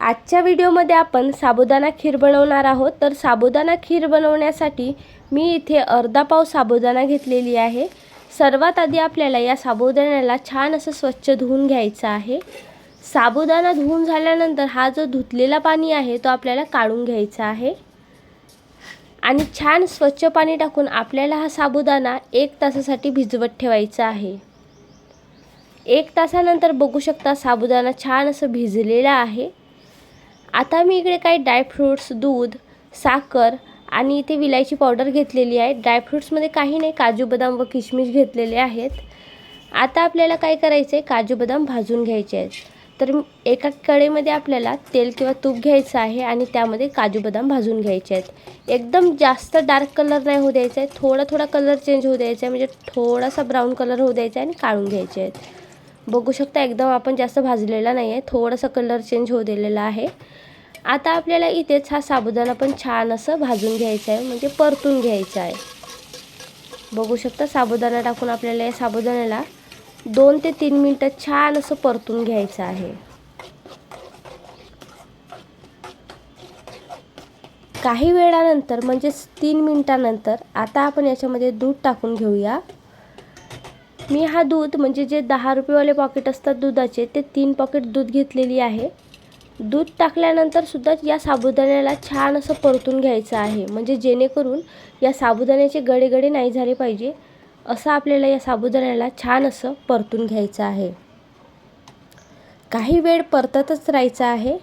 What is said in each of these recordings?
आजच्या व्हिडिओमध्ये आपण साबुदाणा खीर बनवणार आहोत. तर साबुदाणा खीर बनवण्यासाठी मी इथे अर्धा पाव साबुदाणा घेतलेली आहे. सर्वात आधी आपल्याला या साबुदाण्याला छान असं स्वच्छ धुवून घ्यायचं आहे. साबुदाणा धुवून झाल्यानंतर हा जो धुतलेला पाणी आहे तो आपल्याला काढून घ्यायचा आहे. आणि छान स्वच्छ पाणी टाकून आपल्याला हा साबुदाणा एक तासासाठी भिजवत ठेवायचा आहे. एक तासानंतर बघू शकता साबुदाणा छान असं भिजलेला आहे. आता मी इकडे काही ड्रायफ्रूट्स दूध साखर आणि इथे विलायची पावडर घेतलेली आहे. ड्रायफ्रूट्समध्ये काही नाही काजू बदाम व किशमिश घेतलेले आहेत. आता आपल्याला काय करायचं आहे काजू बदाम भाजून घ्यायचे आहेत. तर एका कडेमध्ये आपल्याला तेल किंवा तूप घ्यायचं आहे आणि त्यामध्ये काजू बदाम भाजून घ्यायचे आहेत. एकदम जास्त डार्क कलर नाही होऊ द्यायचा आहे थोडा थोडा कलर चेंज होऊ द्यायचा आहे म्हणजे थोडासा ब्राऊन कलर होऊ द्यायचा आहे आणि काढून घ्यायचे आहेत. बघू शकता एकदम आपण जास्त भाजलेला नाही आहे थोडासा कलर चेंज होऊ दिलेला आहे. आता आपल्याला इथेच हा साबुदाणा पण छान असं भाजून घ्यायचा आहे म्हणजे परतून घ्यायचा आहे. बघू शकता साबुदाणा टाकून आपल्याला या साबुदाण्याला दोन ते तीन मिनटं छान असं परतून घ्यायचं आहे. काही वेळानंतर म्हणजेच तीन मिनटानंतर आता आपण याच्यामध्ये दूध टाकून घेऊया. मी हा दूध म्हणजे जे दहा रुपयेवाले पॉकेट असतात दुधाचे ते तीन पॉकेट दूध घेतलेली आहे. दूध टाकल्यानंतर सुद्धा या साबुदाण्याला छान असं परतून घ्यायचं आहे. म्हणजे जेणेकरून या साबुदाण्याचे गडे गडे नाही झाले पाहिजे असं आपल्याला या साबुदाण्याला छान असं परतून घ्यायचं आहे. काही वेळ परततच राहायचं आहे.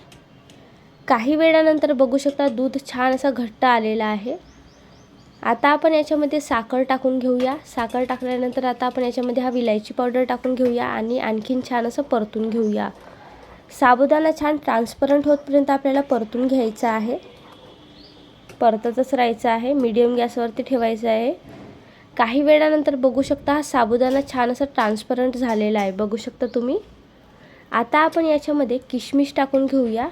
काही वेळानंतर बघू शकता दूध छान असं घट्ट आलेलं आहे. आता आपण याच्यामध्ये साखर टाकून घेऊया. साखर टाकल्यानंतर आता आपण याच्यामध्ये हा विलायची पावडर टाकून घेऊया आणि आणखीन छान असं परतून घेऊया. साबुदाणा छान ट्रान्सपरंट होतपर्यंत आपल्याला परतून घ्यायचं आहे. परततच राहायचं आहे. मीडियम गॅसवरती ठेवायचं आहे. काही वेळानंतर बघू शकता हा साबुदाणा छान असं ट्रान्सपरंट झालेला आहे. बघू शकता तुम्ही. आता आपण याच्यामध्ये किशमिश टाकून घेऊया.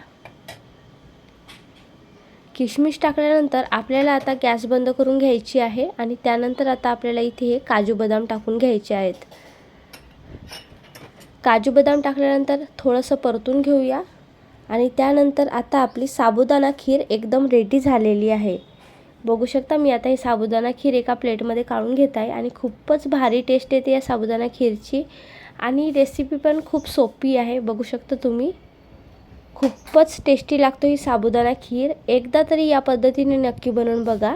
किशमिश टाकल्यानंतर आपल्याला आता गॅस बंद करून घ्यायची आहे आणि त्यानंतर आता आपल्याला इथे हे काजू बदाम टाकून घ्यायचे आहेत. काजू बदाम टाकल्यानंतर थोडंसं परतून घेऊया. आणि त्यानंतर आता आपली साबुदाणा खीर एकदम रेडी झालेली आहे. बघू शकता मी आता ही साबुदाणा खीर एका प्लेटमध्ये काढून घेत आहे आणि खूपच भारी टेस्ट येते या साबुदाणा खीरची. आणि रेसिपी पण खूप सोपी आहे बघू शकता तुम्ही. खूपच टेस्टी लागतो ही साबुदाणा खीर. एकदा तरी या पद्धतीने नक्की बनवून बघा.